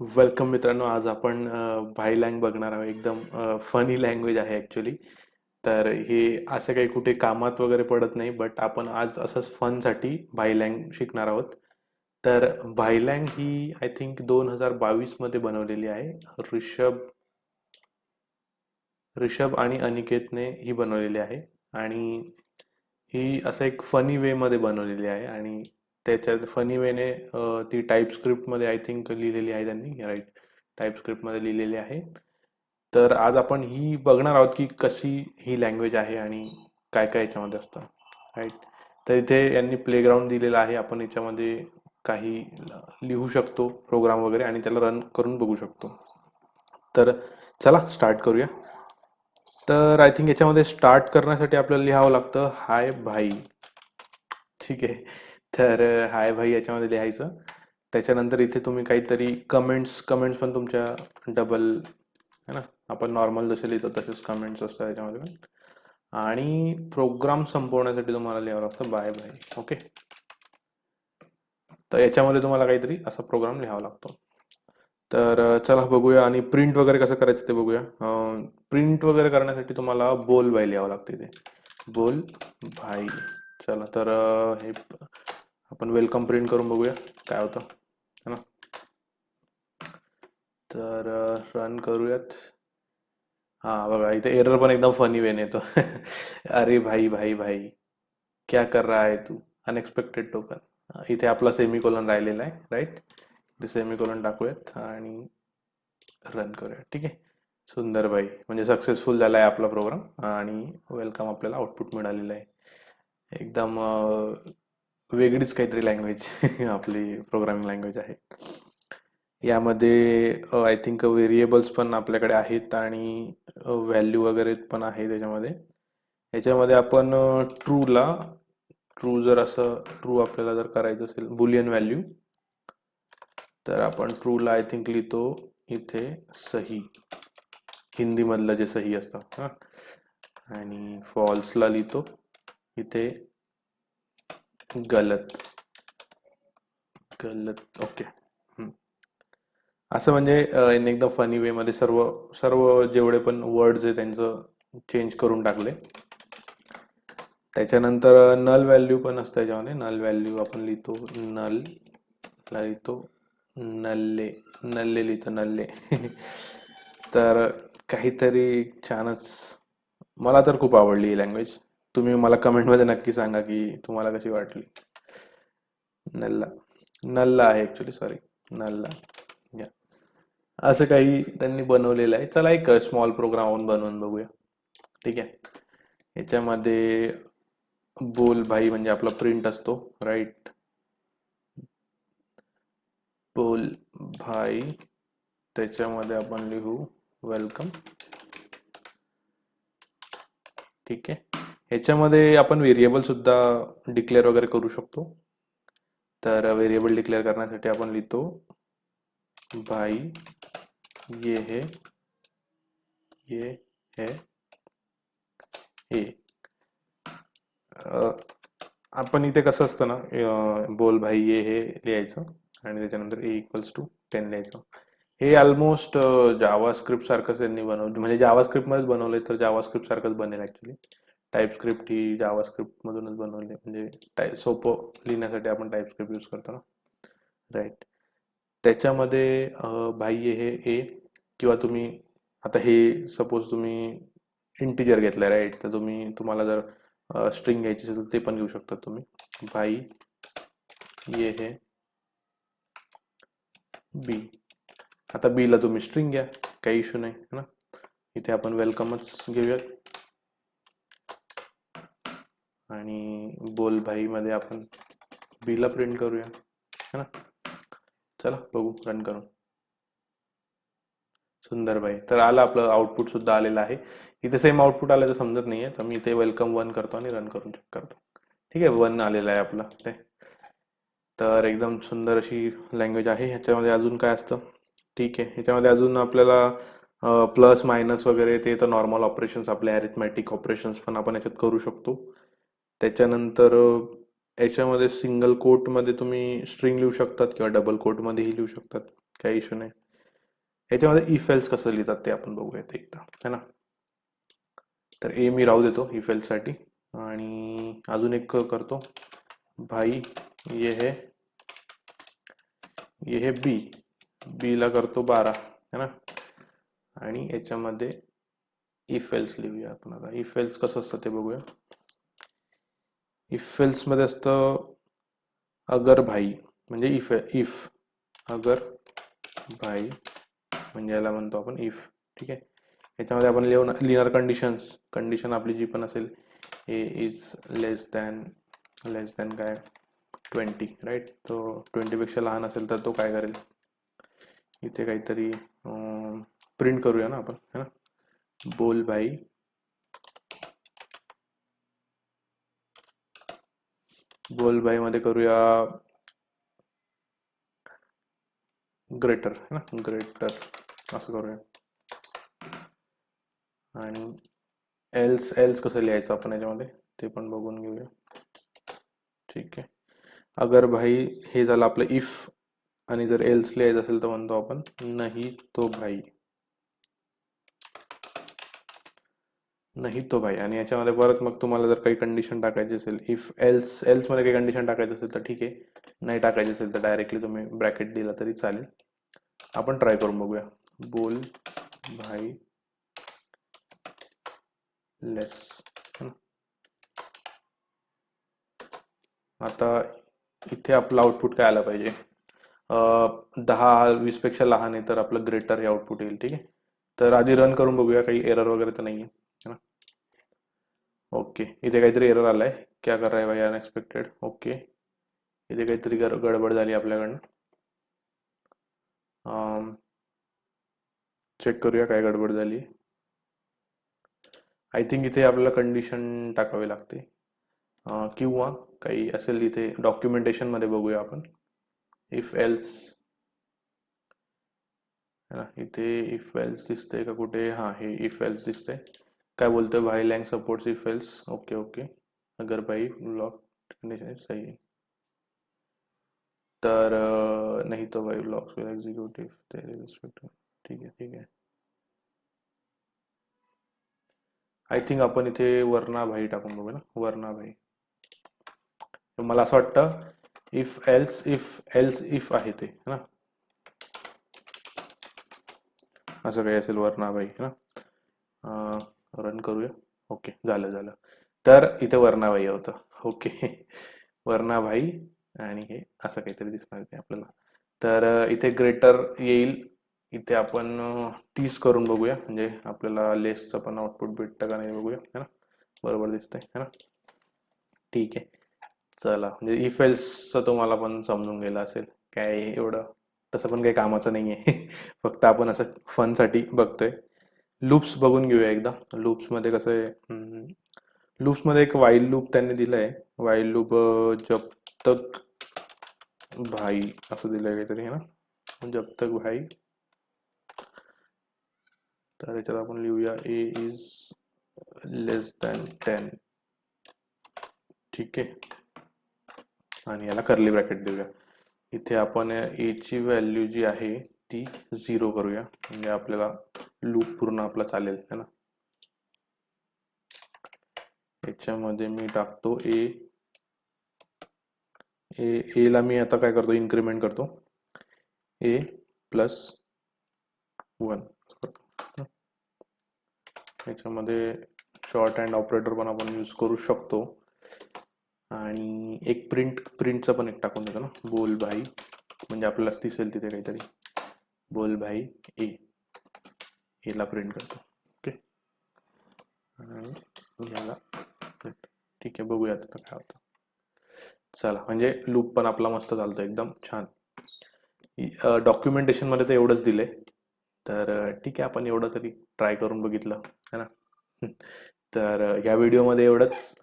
Welcome मित्रांनो आज आपण भाई लँग बघणार आहोत. एकदम फनी लँग्वेज आहे ॲक्च्युली तर हे असं काही कुठे कामात वगैरे पडत नाही बट आपण आज असंच फनसाठी भाई लँग शिकणार आहोत. तर भाई लँग ही आय थिंक दोन हजार बावीसमध्ये बनवलेली आहे. ऋषभ ऋषभ आणि अनिकेतने ही बनवलेली आहे. आणि ही असं एक फनी वेमध्ये बनवलेली आहे. आणि त्याच्यात फनी वेने ती टाईप स्क्रिप्टमध्ये आय थिंक लिहिलेली आहे त्यांनी राईट टाईप स्क्रिप्टमध्ये लिहिलेली आहे. तर आज आपण ही बघणार आहोत की कशी ही लँग्वेज आहे आणि काय काय याच्यामध्ये असतं राईट तर इथे यांनी प्लेग्राऊंड दिलेला आहे. आपण याच्यामध्ये काही लिहू शकतो प्रोग्राम वगैरे आणि त्याला रन करून बघू शकतो. तर चला स्टार्ट करूया. तर आय थिंक याच्यामध्ये स्टार्ट करण्यासाठी आपल्याला लिहावं लागतं हाय भाई. ठीक आहे. तर हाय भाई याच्यामध्ये लिहायचं. त्याच्यानंतर इथे तुम्ही काहीतरी कमेंट्स कमेंट्स पण तुमच्या डबल है ना? आपण नॉर्मल जसे लिहितो तसेच कमेंट्स असतात याच्यामध्ये पण. आणि प्रोग्राम संपवण्यासाठी तुम्हाला लिहावं लागतं बाय बाय ओके तर याच्यामध्ये तुम्हाला काहीतरी असा प्रोग्राम लिहावा लागतो. तर चला बघूया आणि प्रिंट वगैरे कसं करायचं ते बघूया. प्रिंट वगैरे करण्यासाठी तुम्हाला बोल बाय लिहावं लागते इथे. बोल भाई चला तर हे आपण वेलकम प्रिंट करून बघूया. काय होतं? है ना? तर रन करूयात. हा बघा इथे एरर पण एकदम फनी वेन येतो. अरे भाई भाई भाई. क्या कर रहा है तू? अनएक्सपेक्टेड टोकन इथे आपला सेमिकोलन राहिलेला आहे राईट इथे सेमिकोलन टाकूयात आणि रन करूया ठीक आहे? सुंदर भाई. म्हणजे सक्सेसफुल झाला आहे आपला प्रोग्राम आणि वेलकम आपल्याला आउटपुट मिळालेलं आहे. एकदम वेगळीच काहीतरी लँग्वेज आपली प्रोग्रामिंग लँग्वेज आहे. यामध्ये आय थिंक व्हेरिएबल्स पण आपल्याकडे आहेत आणि व्हॅल्यू वगैरे पण आहे त्याच्यामध्ये. याच्यामध्ये आपण ट्रूला ट्रू जर असं ट्रू आपल्याला जर करायचं असेल बुलियन व्हॅल्यू तर आपण ट्रूला आय थिंक लिहितो इथे सही. हिंदीमधलं जे सही असतं हां. आणि फॉल्सला लिहितो इथे गलत. गलत. ओके. असं म्हणजे एकदा यांनी एकदम फनी वेमध्ये सर्व सर्व जेवढे पण वर्ड्स आहे त्यांचं चेंज करून टाकले. त्याच्यानंतर नल व्हॅल्यू पण असतं याच्यामध्ये. नल व्हॅल्यू आपण लिहितो नल लिहितो नल्ले नल्ले लिहितो नल्ले तर काहीतरी छानच मला तर खूप आवडली ही लँग्वेज तुम्ही मला कमेंटमध्ये नक्की सांगा की तुम्हाला कशी वाटली. नल्ला नल्ला आहे ॲक्च्युली सॉरी नल्ला. या असं काही त्यांनी बनवलेलं आहे. चला एक स्मॉल प्रोग्राम आपण बनवून बघूया. ठीक आहे. याच्यामध्ये बोल भाई म्हणजे आपला प्रिंट असतो राईट बोल भाई. त्याच्यामध्ये आपण लिहू वेलकम ठीक आहे. ह्याच्यामध्ये आपण व्हेरिएबल सुद्धा डिक्लेअर वगैरे करू शकतो. तर व्हेरिएबल डिक्लेअर करण्यासाठी आपण लिहितो भाई ये है ये है हे आपण इथे कसं असतं ना बोल भाई ये हे लिहायचं आणि त्याच्यानंतर ए इक्वल्स टू टेन लिहायचं. हे ऑलमोस्ट जावा स्क्रिप्ट सारखंच त्यांनी बनवलं म्हणजे जावा स्क्रिप्टमध्येच बनवलं तर जावा स्क्रिप्ट सारखंच बनेल ऍक्च्युली टाईपस्क्रिप्ट ही जावा मधूनच बनवली म्हणजे टाय सोपं लिहिण्यासाठी आपण टाईप स्क्रिप्ट यूज करतो ना. राईट त्याच्यामध्ये बाह्य हे ए किंवा तुम्ही आता हे सपोज तुम्ही इंटिजर घेतलंय राईट तर तुम्ही तुम्हाला जर स्ट्रिंग घ्यायची असेल तर ते पण घेऊ शकता तुम्ही. भाई ये हे. बी आता बीला तुम्ही स्ट्रिंग घ्या. काही इश्यू नाही है ना? इथे आपण वेलकमच घेऊयात. आणि बोल भाई मध्ये आपण बिल प्रिंट करूया. है ना? चला बघू रन करून. सुंदर भाई तर आलं आपलं आउटपुट सुद्धा आलेलं आहे. इथे सेम आउटपुट आलं तर समजत नाहीये तर मी इथे वेलकम वन करतो आणि रन करून चेक करतो. ठीक आहे? वन आलेलं आहे आपलं ते तर एकदम सुंदर अशी लँग्वेज आहे. ह्याच्यामध्ये अजून काय असतं? ठीक आहे. ह्याच्यामध्ये अजून आपल्याला प्लस मायनस वगैरे ते तर नॉर्मल ऑपरेशन्स आपले अरिथमॅटिक ऑपरेशन्स पण आपण याच्यात करू शकतो. त्याच्यानंतर याच्यामध्ये सिंगल कोटमध्ये तुम्ही स्ट्रिंग लिहू शकतात किंवा डबल कोटमध्येही लिहू शकतात. काही इश्यू नाही. याच्यामध्ये इफेल्स कसं लिहितात ते आपण बघूयात एकदा. है ना? तर ए मी राहू देतो इफेल्ससाठी साठी. आणि अजून एक करतो. भाई ये है. ये है बी बीला करतो बारा. है ना? आणि याच्यामध्ये इफेल्स लिहूया आपण आता. इफेल्स कसं असतं ते बघूया. इफमध्ये असतं अगर भाई म्हणजे इफ इफ अगर भाई म्हणजे याला म्हणतो आपण इफ ठीक आहे? याच्यामध्ये आपण लिहून लिहिणार कंडिशन्स कंडिशन आपली जी पण असेल A is less than less than काय? ट्वेंटी राईट तो ट्वेंटीपेक्षा लहान असेल तर तो काय करेल? इथे काहीतरी प्रिंट करूया ना आपण है ना? बोल भाई बोलमध्ये करूया. ग्रेटर है ना? ग्रेटर असं करूया. आणि एल्स एल्स कसं लिहायचं आपण याच्यामध्ये? ते पण बघून घेऊया. ठीक आहे. अगर भाई हे झालं आपलं इफ आणि जर एल्स लिहायचं असेल तर म्हणतो आपण नाही तो भाई. नाही तो भाई. आणि याच्यामध्ये परत मग तुम्हाला जर काही कंडिशन टाकायची असेल इफ एल्स एल्समध्ये काही कंडिशन टाकायची असेल तर ठीक आहे. नाही टाकायची असेल तर डायरेक्टली तुम्ही ब्रॅकेट दिला तरी चालेल. आपण ट्राय करून बघूया. बोल भाई. लेस आता इथे आपलं आउटपुट काय आलं पाहिजे? दहा वीसपेक्षा लहान आहे तर आपलं ग्रेटर हे आउटपुट येईल ठीक आहे? तर आधी रन करून बघूया काही एरर वगैरे तर नाही आहे ओके. इथे काहीतरी एरर आलाय. क्या कर रहा है भाई? Unexpected okay. इथे काहीतरी गडबड झाली आपल्याकडनं. चेक करूया काय गडबड झाली. आय थिंक इथे आपल्याला कंडिशन टाकावी लागते. किंवा काही असेल इथे डॉक्युमेंटेशनमध्ये बघूया आपण. इफ एल्स ना? इथे इफ एल्स दिसतंय का कुठे? हां हे इफ एल्स दिसतंय. काय बोलतोय भाई Lang support if else okay okay अगर भाई ब्लॉक कंडिशन सही है। तर नाही तो भाई ब्लॉक्स विल ते रिस्पेक्ट ठीक आहे ठीक आहे आय थिंक आपण इथे वर्णा भाई टाकून बघू ना वर्णा भाई। मला असं वाटतं if else if else if आहे ते ना? असं काही असेल वर्णाबाई ना? रन करूया? ओके झालं झालं. तर इथे वर्णाबाई होतं. ओके वर्णाबाई आणि हे असं काहीतरी दिसणार ते आपल्याला. तर इथे ग्रेटर येईल. इथे आपण तीस करून बघूया. म्हणजे आपल्याला लेसचं पण आउटपुट भेटतं का नाही बघूया. है ना? बरोबर दिसतंय. है ना? ठीक आहे. चला. म्हणजे इफेल्सचं तुम्हाला पण समजून गेलं असेल. काय एवढं? तसं पण काही कामाचं नाही आहे फक्त आपण असं फनसाठी बघतोय. लूप्स बघून घेऊया एकदा. लूप्समध्ये कसं आहे लूप्समध्ये एक वाईल लूप त्यांनी दिलंय. वाईल लूप जब तक भाई असं दिलंय काहीतरी है ना? जब तक भाई. तर याच्यात आपण लिहूया A is less than ten ठीक आहे? आणि याला कर्ली ब्रॅकेट देऊया. इथे आपण ए ची व्हॅल्यू जी आहे ती झिरो करूया. म्हणजे आपल्याला लूप पूर्ण आपला चालेल है ना? याच्यामध्ये मी टाकतो ए ए ला मी आता काय करतो? इन्क्रिमेंट करतो. ए प्लस वन याच्यामध्ये शॉर्ट हँड ऑपरेटर पण आपण यूज करू शकतो. आणि एक प्रिंट प्रिंटचं पण एक टाकून देतो ना. बोल भाई. म्हणजे आपल्याला दिसेल तिथे काहीतरी. बोल भाई ए याला प्रिंट करतो. ओके आणि याला ठीक आहे बघूया आता काय होतं. चला म्हणजे लूप पण आपला मस्त चालतो एकदम छान. डॉक्युमेंटेशनमध्ये तर एवढंच दिले तर ठीक आहे आपण एवढं तरी ट्राय करून बघितलं है ना? तर या व्हिडिओमध्ये एवढंच.